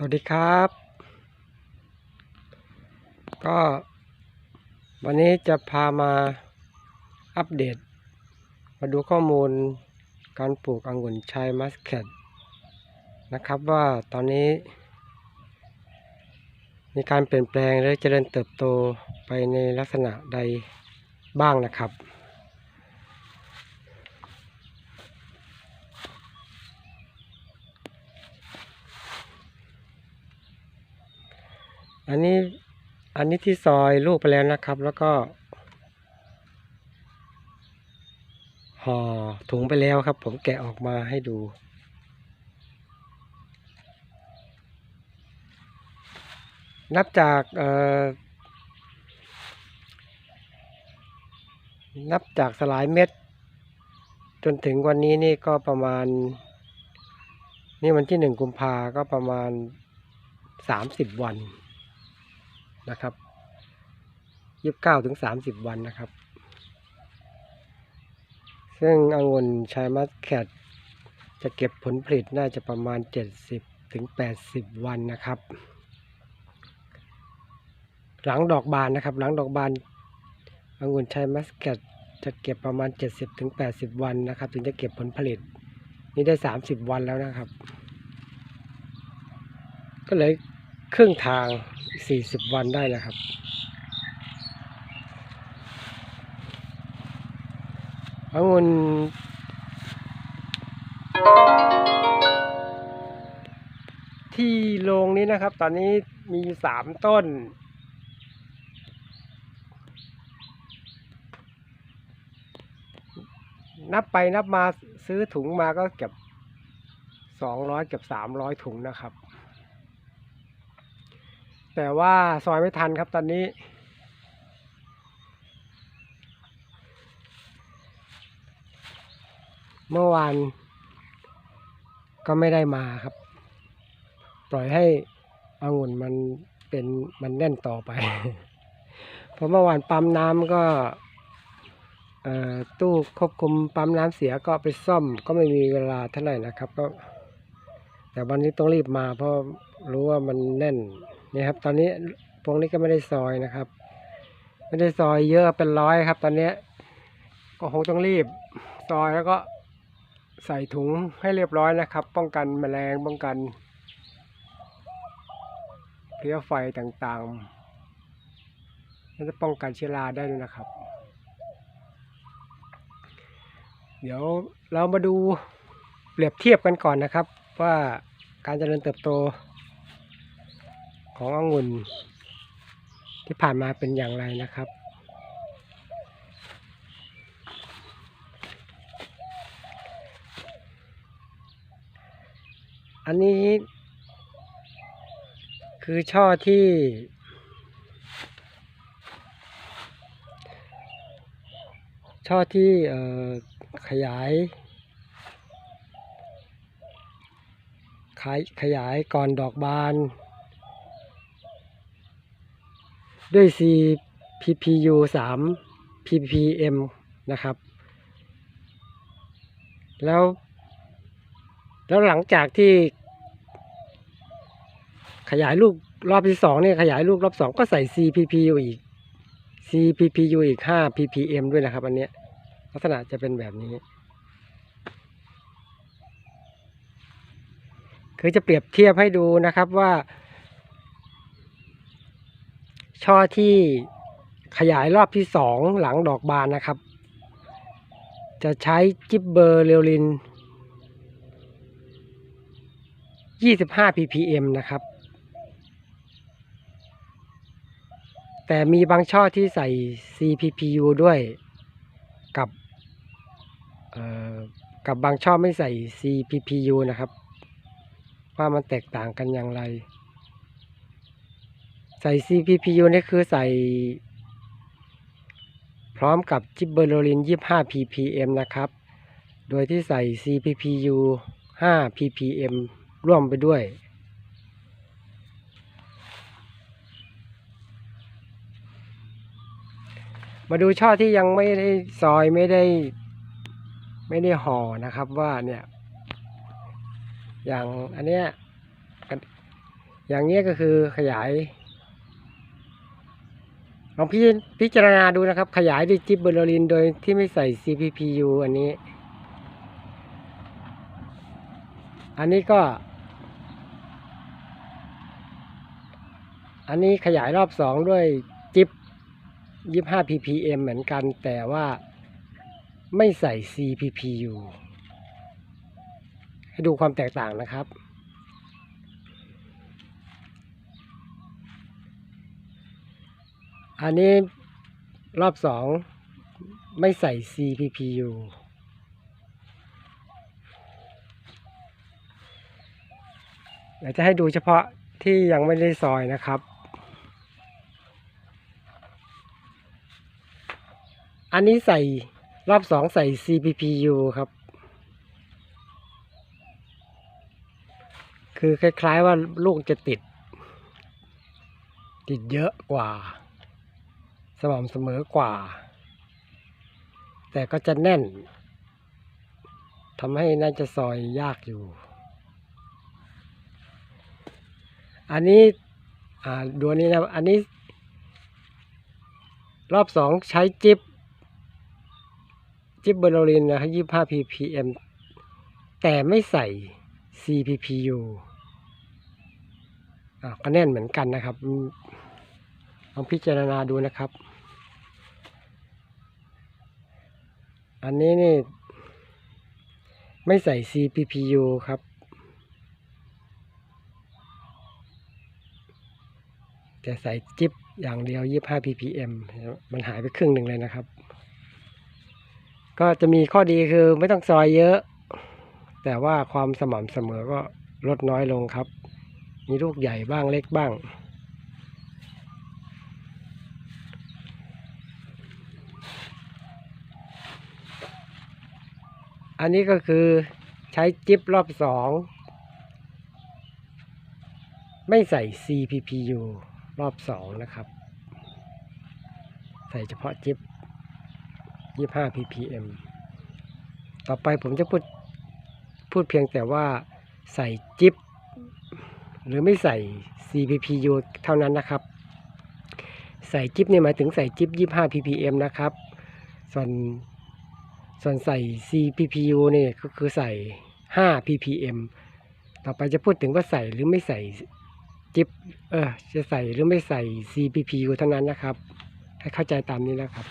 สวัสดีครับ ก็วันนี้จะพามาอัปเดต มาดูข้อมูลการปลูกองุ่นชายมัสแคทนะครับว่าตอนนี้ มีการเปลี่ยนแปลงหรือเจริญเติบโตไปในลักษณะใดบ้างนะครับ อันนี้อันนี้ที่ซอยลูกไปแล้วนะครับ แล้วก็ห่อถุงไปแล้วครับ ผมแกะออกมาให้ดู นับจากนับจากสลายเม็ด จนถึงวันนี้นี่ก็ประมาณ นี่วันที่หนึ่งกุมภาก็ประมาณสามสิบวัน นะครับยี่สิบเก้าถึงสามสิบวันนะครับ ซึ่งองุ่นชายมัสแคทจะเก็บผลผลิตน่าจะประมาณเจ็ดสิบถึงแปดสิบวันนะครับ หลังดอกบานนะครับ หลังดอกบานองุ่นชายมัสแคทจะเก็บประมาณเจ็ดสิบถึงแปดสิบวันนะครับ ถึงจะเก็บผลผลิต นี่ได้สามสิบวันแล้วนะครับ ก็เลย ครึ่งทาง 40 วันได้นะครับ องุ่นที่โรงนี้นะครับ ตอนนี้มีสามต้น นับไปนับมาซื้อถุงมาก็เก็บสองร้อยเก็บสามร้อยถุงนะครับ แต่ว่าซอยไม่ทันครับตอนนี้ เมื่อวาน ก็ไม่ได้มาครับ ปล่อยให้องุ่นมันเป็นมันแน่นต่อไป เพราะเมื่อวานปั๊มน้ำก็ตู้ควบคุมปั๊มน้ำเสียก็ไปซ่อมก็ไม่มีเวลาเท่าไหร่นะครับก็แต่วันนี้ต้องรีบมาเพราะรู้ว่ามันแน่น นี่ครับ ตอนนี้พวงนี้ก็ไม่ได้ซอยนะครับ ไม่ได้ซอยเยอะเป็นร้อยครับ ตอนนี้ก็คงต้องรีบซอยแล้วก็ใส่ถุงให้เรียบร้อยนะครับ ป้องกันแมลงป้องกันเพลี้ยไฟต่างๆและจะป้องกันเชื้อราได้ด้วยนะครับ เดี๋ยวเรามาดูเปรียบเทียบกันก่อนนะครับ ว่าการเจริญเติบโต ขององุ่นที่ผ่านมาเป็นอย่างไรนะครับ อันนี้คือช่อที่ ช่อที่ขยายขยายก่อนดอกบาน ด้วย CPPU 3 ppm นะครับ แล้ว แล้วหลังจากที่ ขยายลูกรอบที่สองเนี่ยขยายลูกรอบสองก็ใส่ CPPU อีก CPPU อีก 5 ppm ด้วยนะครับ อันเนี้ยลักษณะจะเป็นแบบนี้ คือจะเปรียบเทียบให้ดูนะครับว่า ช่อที่ขยายรอบที่สองหลังดอกบานนะครับ จะใช้จิบเบอร์เรลิน 25 ppm นะครับ แต่มีบางช่อที่ใส่ CPPU ด้วยกับกับบางช่อไม่ใส่ CPPU นะครับ ว่ามันแตกต่างกันอย่างไร ใส่ CPPU นี่คือใส่ พร้อมกับจิบเบอร์โรลิน 25 ppm นะครับ โดยที่ใส่ CPPU 5 ppm ร่วมไปด้วย มาดูช่อที่ยังไม่ได้ซอยไม่ได้ไม่ได้ห่อนะครับว่าเนี่ย อย่างอันเนี้ยอย่างนี้ก็คือขยาย ลองพิพิจารณาดูนะครับ ขยายด้วยจิบเบอร์ลินโดยที่ไม่ใส่ CPPU อันนี้ อันนี้ก็ อันนี้ขยายรอบสองด้วยจิบ25 ppm เหมือนกันแต่ว่าไม่ใส่ CPPU ให้ดูความแตกต่างนะครับ อันนี้รอบสองไม่ใส่ CPPU เดี๋ยวจะให้ดูเฉพาะที่ยังไม่ได้ซอยนะครับ อันนี้ใส่รอบสองใส่ CPPU ครับ คือคล้ายๆว่าลูกจะติด ติดเยอะกว่า สม่ำเสมอกว่า แต่ก็จะแน่นทำให้น่าจะซอยยากอยู่ อันนี้ดูนี้นะอันนี้ รอบสองใช้จิบจิบเบอร์โลลินนะครับ25 ppm แต่ไม่ใส่ CPPU อ่าก็แน่นเหมือนกันนะครับลองพิจารณาดูนะครับ อันนี้นี่ ไม่ใส่ CPPU ครับ แต่ใส่จิบอย่างเดียว 25 ppm มันหายไปครึ่งหนึ่งเลยนะครับ ก็จะมีข้อดีคือไม่ต้องซอยเยอะ แต่ว่าความสม่ำเสมอก็ลดน้อยลงครับ มีลูกใหญ่บ้างเล็กบ้าง อันนี้ก็คือใช้จิบรอบสองไม่ใส่ CPPU รอบสองนะครับ ใส่เฉพาะจิบ25 ppm ต่อไปผมจะพูดพูดเพียงแต่ว่าใส่จิบหรือไม่ใส่ CPPU เท่านั้นนะครับ ใส่จิบนี่หมายถึงใส่จิบ25 ppm นะครับ ส่วน ส่วนใส่ CPPU นี่ก็คือใส่ 5 ppm ต่อไปจะพูดถึงว่าใส่หรือไม่ใส่จิบเออจะใส่หรือไม่ใส่ CPPU เท่านั้นนะครับ ให้เข้าใจตามนี้นะครับ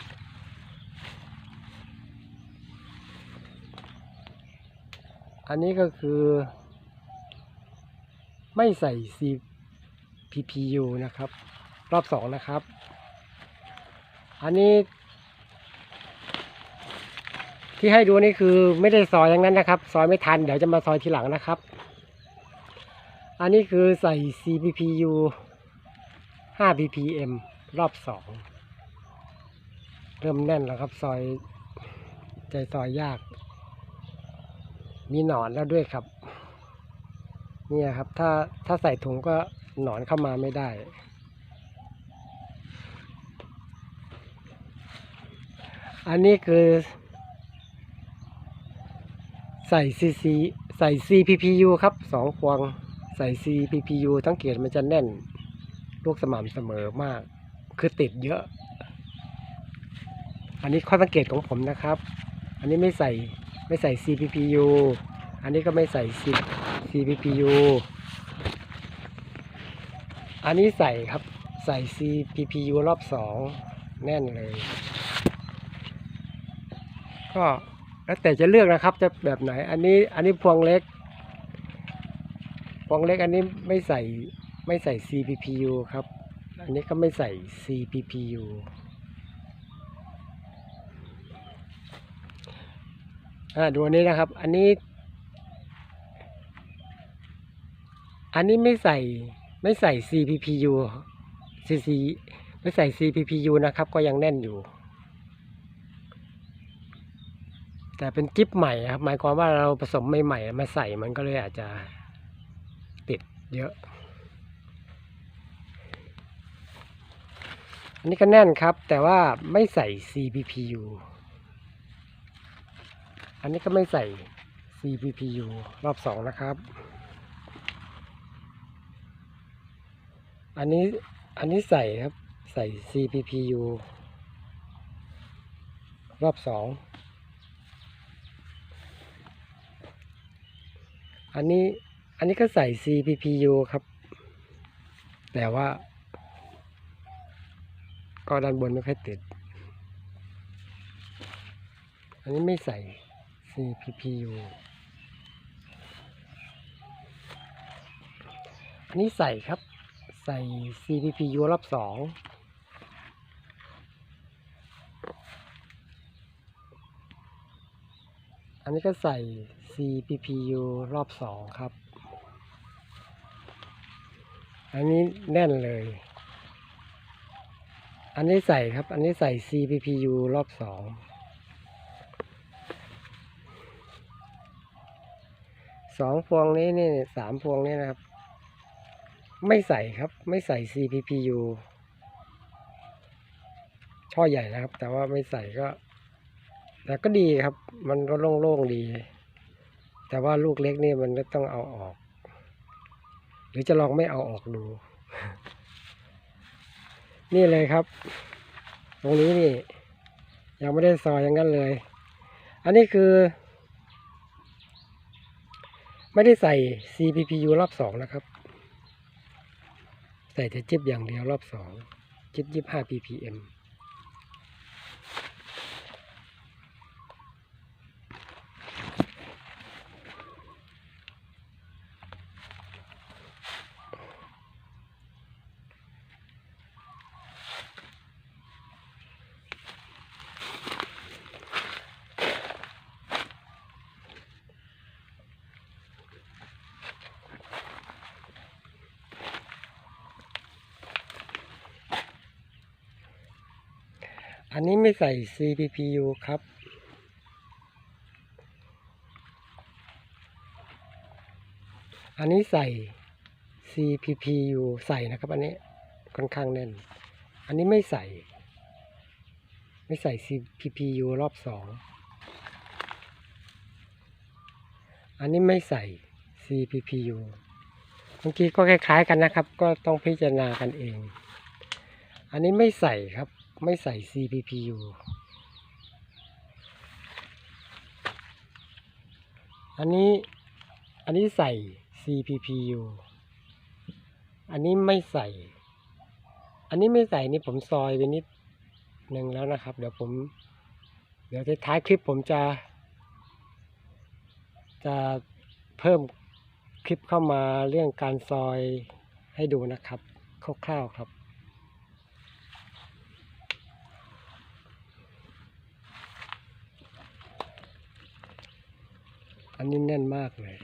อันนี้ก็คือ ไม่ใส่ CPPU นะครับ รอบสองนะครับ อันนี้ ที่ให้ดูนี่คือไม่ได้ซอยอย่างนั้นนะครับ ซอยไม่ทัน เดี๋ยวจะมาซอยทีหลังนะครับ อันนี้คือใส่ CPPU 5 ppm รอบสองเริ่มแน่นแล้วครับ ซอยใจซอยยาก มีหนอนแล้วด้วยครับ เนี่ยครับ ถ้าถ้าใส่ถุงก็หนอนเข้ามาไม่ได้อันนี้คือ ใส่ CC ใส่ CPPU ครับสองพวงใส่ CPPU ทั้งเกียมันจะแน่น ลูกสม่ำเสมอมาก คือติดเยอะ อันนี้ข้อสังเกตของผมนะครับ อันนี้ไม่ใส่ไม่ใส่ CPPU อันนี้ก็ไม่ใส่ C- CPPU อันนี้ใส่ครับใส่ CPPU รอบสองแน่นเลย ก็ แล้วแต่จะเลือกนะครับจะแบบไหน อันนี้อันนี้พวงเล็ก พวงเล็กอันนี้ไม่ใส่ไม่ใส่ CPPU ครับ อันนี้ก็ไม่ใส่ CPPU อ่าดูอันนี้นะครับ อันนี้ อันนี้ไม่ใส่ไม่ใส่ CPPU CC ไม่ใส่ CPPU นะครับ ก็ยังแน่นอยู่ แต่เป็นจิ๊บใหม่ครับ หมายความว่าเราผสมใหม่ๆมาใส่มันก็เลยอาจจะติดเยอะ อันนี้ก็แน่นครับ แต่ว่าไม่ใส่ CPPU อันนี้ก็ไม่ใส่ CPPU รอบสองนะครับ อันนี้อันนี้ใส่ครับ ใส่ CPPU รอบสอง อันนี้อันนี้ก็ใส่ CPPU ครับ แต่ว่า ก็ด้านบนไม่ค่อยติด อันนี้ไม่ใส่ CPPU อันนี้ใส่ครับ ใส่ CPPU รอบสอง อันนี้ก็ใส่ CPPU รอบสองครับ อันนี้แน่นเลย อันนี้ใส่ครับ อันนี้ใส่ CPPU รอบสองสองพวงนี้นี่สามพวงนี้นะครับ ไม่ใส่ครับ ไม่ใส่ CPPU ช่อใหญ่นะครับ แต่ว่าไม่ใส่ก็ แต่ก็ดีครับ มันก็โล่งๆดี แต่ว่าลูกเล็กนี่มันก็ต้องเอาออก หรือจะลองไม่เอาออกดู นี่เลยครับ ตรงนี้นี่ ยังไม่ได้ซอยอย่างนั้นเลย อันนี้คือ ไม่ได้ใส่ CPPU รอบสองนะครับ ใส่แต่จิ๊บอย่างเดียวรอบสองจิ๊บยี่ห้า ppm อันนี้ไม่ใส่ CPPU ครับ อันนี้ใส่ CPPU ใส่นะครับ อันนี้ค่อนข้างแน่น อันนี้ไม่ใส่ ไม่ใส่ CPPU รอบสอง อันนี้ไม่ใส่ CPPU บางทีก็คล้ายๆกันนะครับ ก็ต้องพิจารณากันเอง อันนี้ไม่ใส่ครับ ไม่ใส่ CPPU อันนี้อันนี้ใส่ CPPU อันนี้ไม่ใส่ อันนี้ไม่ใส่นี่ผมซอยไปนิดหนึ่งแล้วนะครับ เดี๋ยวผม เดี๋ยวท้ายคลิปผมจะ จะเพิ่มคลิปเข้ามาเรื่องการซอยให้ดูนะครับ คร่าวๆครับ อันนี้แน่นมากเลย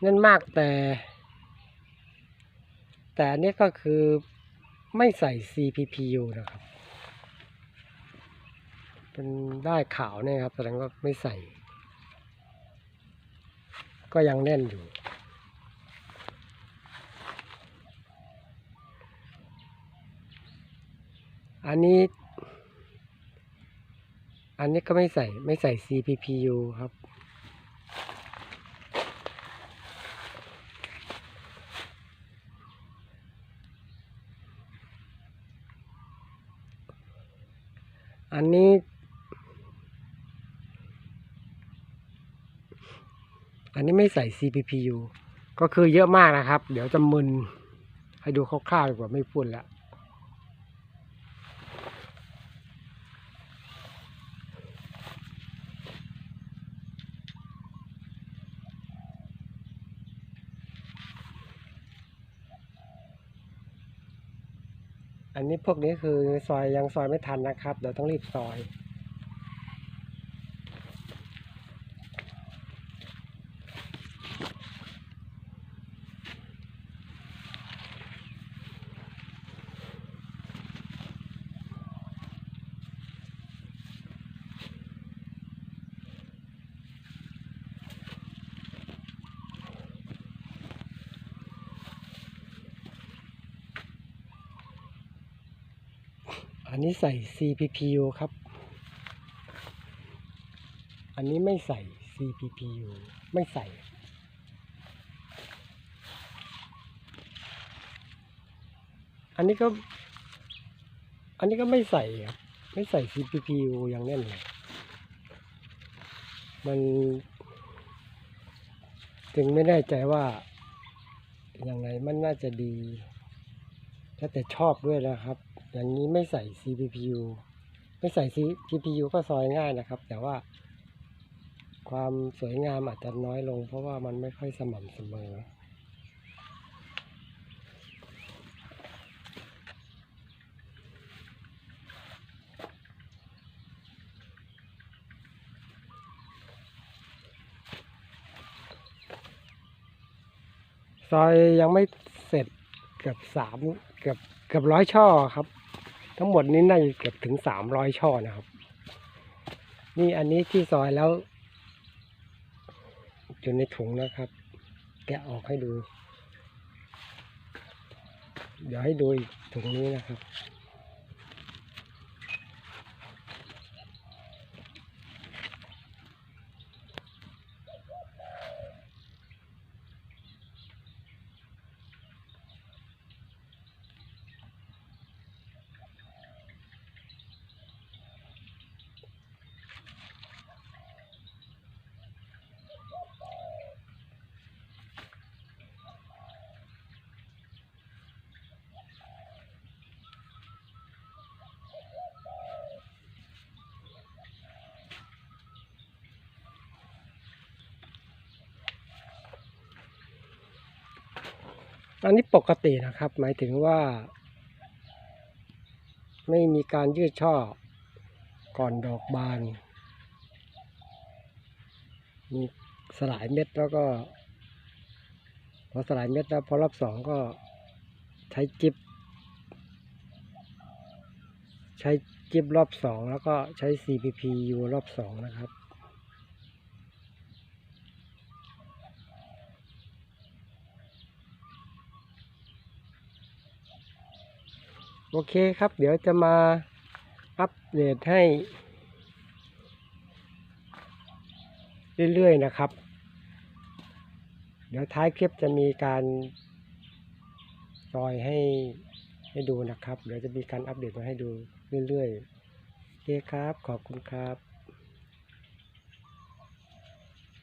แน่นมากแต่ แต่อันนี้ก็คือไม่ใส่ CPPU นะครับ เป็นได้ขาวเนี่ยครับแสดงว่าไม่ใส่ ก็ยังแน่นอยู่อันนี้ อันนี้ก็ไม่ใส่ไม่ใส่ CPPU ครับ อันนี้ อันนี้ไม่ใส่ CPPU ก็คือเยอะมากนะครับ เดี๋ยวจะมึน ให้ดูคร่าวๆดีกว่าไม่พูดแล้ว พวกนี้คือซอยยังซอยไม่ทันนะครับเดี๋ยวต้องรีบซอย ใส่ CPPU ครับ อันนี้ไม่ใส่ CPPU ไม่ใส่ อันนี้ก็ อันนี้ก็ไม่ใส่ไม่ใส่ CPPU อย่างแน่นเลย มันจึงไม่แน่ใจว่าอย่างไรมันน่าจะดี ถ้าแต่ชอบด้วยนะครับ อย่างนี้ไม่ใส่ CPU ไม่ใส่ CPU ก็ซอยง่ายนะครับ แต่ว่า ความสวยงามอาจจะน้อยลง เพราะว่ามันไม่ค่อยสม่ำเสมอซอยยังไม่เสร็จเกือบสามเกือบเกือบร้อยช่อครับ ทั้งหมดนี้น่าจะเกือบถึงสามร้อยช่อนะครับ นี่อันนี้ที่ซอยแล้วอยู่ในถุงนะครับ แกะออกให้ดู เดี๋ยวให้ดูอีกถุงนี้นะครับ อันนี้ปกตินะครับ หมายถึงว่า ไม่มีการยืดช่อ ก่อนดอกบาน มีสลายเม็ดแล้วก็พอสลายเม็ดแล้วพอรอบสองก็ใช้จิบ ใช้จิบรอบสองแล้วก็ใช้ CPP อยู่รอบสองนะครับ โอเคครับ เดี๋ยวจะมาอัปเดตให้ เรื่อยๆนะครับ เดี๋ยวท้ายคลิปจะมีการซอยให้ให้ดูนะครับ เดี๋ยวจะมีการอัปเดตมาให้ดูเรื่อยๆโอเคครับ ขอบคุณครับ